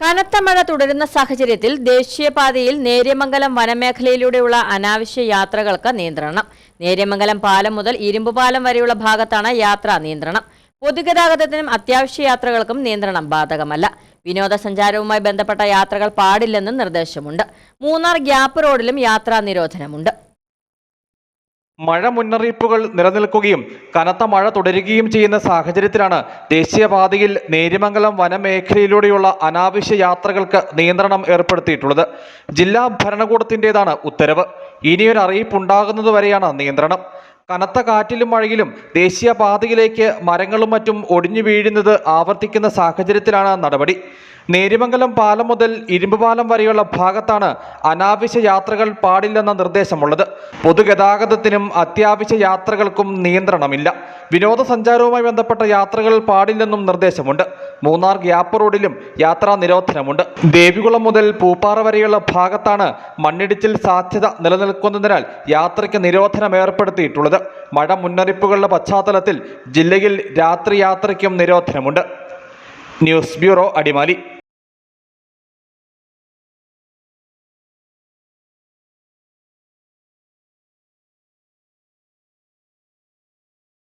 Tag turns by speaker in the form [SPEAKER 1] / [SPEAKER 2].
[SPEAKER 1] കനത്ത മഴ തുടരുന്ന സാഹചര്യത്തിൽ ദേശീയപാതയിൽ നേര്യമംഗലം വനമേഖലയിലൂടെയുള്ള അനാവശ്യ യാത്രകൾക്ക് നിയന്ത്രണം. നേര്യമംഗലം പാലം മുതൽ ഇരുമ്പുപാലം വരെയുള്ള ഭാഗത്താണ് യാത്രാ നിയന്ത്രണം. പൊതുഗതാഗതത്തിനും അത്യാവശ്യ യാത്രകൾക്കും നിയന്ത്രണം ബാധകമല്ല. വിനോദസഞ്ചാരവുമായി ബന്ധപ്പെട്ട യാത്രകൾ പാടില്ലെന്നും നിർദ്ദേശമുണ്ട്. മൂന്നാർ ഗ്യാപ്പ് റോഡിലും യാത്രാ നിരോധനമുണ്ട്.
[SPEAKER 2] മഴ മുന്നറിയിപ്പുകൾ നിലനിൽക്കുകയും കനത്ത മഴ തുടരുകയും ചെയ്യുന്ന സാഹചര്യത്തിലാണ് ദേശീയപാതയിൽ നേര്യമംഗലം വനമേഖലയിലൂടെയുള്ള അനാവശ്യ യാത്രകൾക്ക് നിയന്ത്രണം ഏർപ്പെടുത്തിയിട്ടുള്ളത്. ജില്ലാ ഭരണകൂടത്തിന്റെതാണ് ഉത്തരവ്. ഇനിയൊരു അറിയിപ്പ് ഉണ്ടാകുന്നതുവരെയാണ് നിയന്ത്രണം. കനത്ത കാറ്റിലും മഴയിലും ദേശീയപാതയിലേക്ക് മരങ്ങളും മറ്റും ഒടിഞ്ഞു വീഴുന്നത് ആവർത്തിക്കുന്ന സാഹചര്യത്തിലാണ് നടപടി. നേര്യമംഗലം പാലം മുതൽ ഇരുമ്പുപാലം വരെയുള്ള ഭാഗത്താണ് അനാവശ്യ യാത്രകൾ പാടില്ലെന്ന നിർദ്ദേശമുള്ളത്. പൊതുഗതാഗതത്തിനും അത്യാവശ്യ യാത്രകൾക്കും നിയന്ത്രണമില്ല. വിനോദസഞ്ചാരവുമായി ബന്ധപ്പെട്ട യാത്രകൾ പാടില്ലെന്നും നിർദ്ദേശമുണ്ട്. മൂന്നാർ ഗ്യാപ്പ് റോഡിലും യാത്രാ നിരോധനമുണ്ട്. ദേവികുളം മുതൽ പൂപ്പാറ വരെയുള്ള ഭാഗത്താണ് മണ്ണിടിച്ചിൽ സാധ്യത നിലനിൽക്കുന്നതിനാൽ യാത്രയ്ക്ക് നിരോധനം ഏർപ്പെടുത്തിയിട്ടുള്ളത് മഴ മുന്നറിയിപ്പുകളുടെ പശ്ചാത്തലത്തിൽ ജില്ലയിൽ രാത്രി യാത്രയ്ക്കും നിരോധനമുണ്ട്. News bureau Adimali.